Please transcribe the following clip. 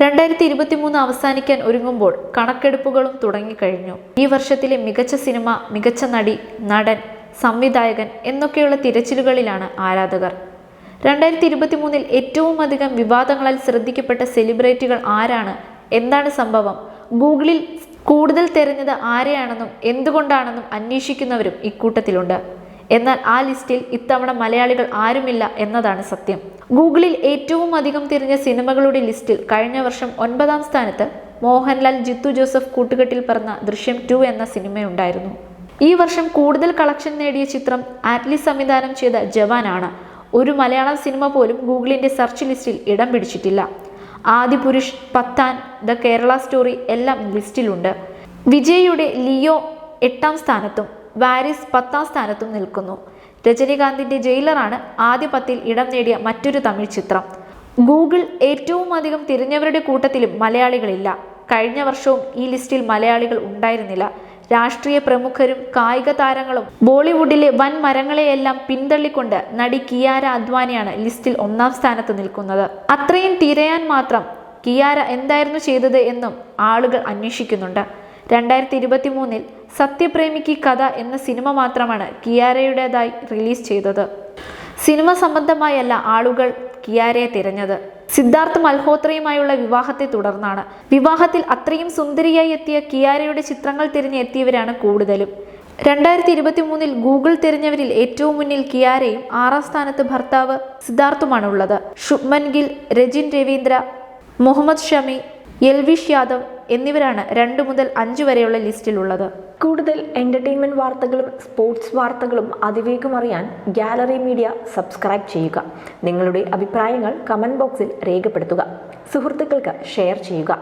രണ്ടായിരത്തി ഇരുപത്തിമൂന്ന് അവസാനിക്കാൻ ഒരുങ്ങുമ്പോൾ കണക്കെടുപ്പുകളും തുടങ്ങിക്കഴിഞ്ഞു. ഈ വർഷത്തിലെ മികച്ച സിനിമ മികച്ച നടി നടൻ സംവിധായകൻ എന്നൊക്കെയുള്ള തിരച്ചിലുകളിലാണ് ആരാധകർ. രണ്ടായിരത്തി ഇരുപത്തിമൂന്നിൽ ഏറ്റവും അധികം വിവാദങ്ങളാൽ ശ്രദ്ധിക്കപ്പെട്ട സെലിബ്രിറ്റികൾ ആരാണ്? എന്താണ് സംഭവം? ഗൂഗിളിൽ കൂടുതൽ തിരഞ്ഞത് ആരെയാണെന്നും എന്തുകൊണ്ടാണെന്നും അന്വേഷിക്കുന്നവരും ഇക്കൂട്ടത്തിലുണ്ട്. എന്നാൽ ആ ലിസ്റ്റിൽ ഇത്തവണ മലയാളികൾ ആരുമില്ല എന്നതാണ് സത്യം. ഗൂഗിളിൽ ഏറ്റവും അധികം തിരിഞ്ഞ സിനിമകളുടെ ലിസ്റ്റിൽ കഴിഞ്ഞ വർഷം ഒൻപതാം സ്ഥാനത്ത് മോഹൻലാൽ ജിത്തു ജോസഫ് കൂട്ടുകെട്ടിൽ പറഞ്ഞ ദൃശ്യം ടു എന്ന സിനിമയുണ്ടായിരുന്നു. ഈ വർഷം കൂടുതൽ കളക്ഷൻ നേടിയ ചിത്രം ആറ്റ്ലി സംവിധാനം ചെയ്ത ജവാനാണ്. ഒരു മലയാളം സിനിമ പോലും ഗൂഗിളിന്റെ സെർച്ച് ലിസ്റ്റിൽ ഇടം പിടിച്ചിട്ടില്ല. ആദിപുരുഷ് പത്താൻ ദ കേരള സ്റ്റോറി എല്ലാം ലിസ്റ്റിലുണ്ട്. വിജയ്യുടെ ലിയോ എട്ടാം സ്ഥാനത്തും വാരിസ് പത്താം സ്ഥാനത്തും നിൽക്കുന്നു. രജനീകാന്തിന്റെ ജയിലറാണ് ആദ്യ പത്തിൽ ഇടം നേടിയ മറ്റൊരു തമിഴ് ചിത്രം. ഗൂഗിൾ ഏറ്റവും അധികം തിരഞ്ഞവരുടെ കൂട്ടത്തിലും മലയാളികളില്ല. കഴിഞ്ഞ വർഷവും ഈ ലിസ്റ്റിൽ മലയാളികൾ ഉണ്ടായിരുന്നില്ല. രാഷ്ട്രീയ പ്രമുഖരും കായിക താരങ്ങളും ബോളിവുഡിലെ വൻ മരങ്ങളെയെല്ലാം പിന്തള്ളിക്കൊണ്ട് നടി കിയാര അദ്വാനിയാണ് ലിസ്റ്റിൽ ഒന്നാം സ്ഥാനത്ത് നിൽക്കുന്നത്. അത്രയും തിരയാൻ മാത്രം കിയാര എന്തായിരുന്നു ചെയ്തത് എന്നും ആളുകൾ അന്വേഷിക്കുന്നുണ്ട്. രണ്ടായിരത്തി ഇരുപത്തി മൂന്നിൽ സത്യപ്രേമിക്ക് കഥ എന്ന സിനിമ മാത്രമാണ് കിയാരയുടേതായി റിലീസ് ചെയ്തത്. സിനിമ സംബന്ധമായല്ല ആളുകൾ കിയാരയെ തിരഞ്ഞത്. സിദ്ധാർത്ഥ് മൽഹോത്രയുമായുള്ള വിവാഹത്തെ തുടർന്നാണ്. വിവാഹത്തിൽ അത്രയും സുന്ദരിയായി എത്തിയ കിയാരയുടെ ചിത്രങ്ങൾ തിരഞ്ഞ് എത്തിയവരാണ് കൂടുതലും. രണ്ടായിരത്തി ഇരുപത്തി മൂന്നിൽ ഗൂഗിൾ തിരഞ്ഞവരിൽ ഏറ്റവും മുന്നിൽ കിയാരയും ആറാം സ്ഥാനത്ത് ഭർത്താവ് സിദ്ധാർത്ഥുമാണുള്ളത്. ശുഭ്മൻ ഗിൽ രജിൻ രവീന്ദ്ര മുഹമ്മദ് ഷമി എൽവിഷ് യാദവ് എന്നിവരാണ് രണ്ടു മുതൽ അഞ്ചു വരെയുള്ള ലിസ്റ്റിലുള്ളത്. കൂടുതൽ എന്റർടൈൻമെന്റ് വാർത്തകളും സ്പോർട്സ് വാർത്തകളും അതിവേഗം അറിയാൻ ഗാലറി മീഡിയ സബ്സ്ക്രൈബ് ചെയ്യുക. നിങ്ങളുടെ അഭിപ്രായങ്ങൾ കമന്റ് ബോക്സിൽ രേഖപ്പെടുത്തുക. സുഹൃത്തുക്കൾക്ക് ഷെയർ ചെയ്യുക.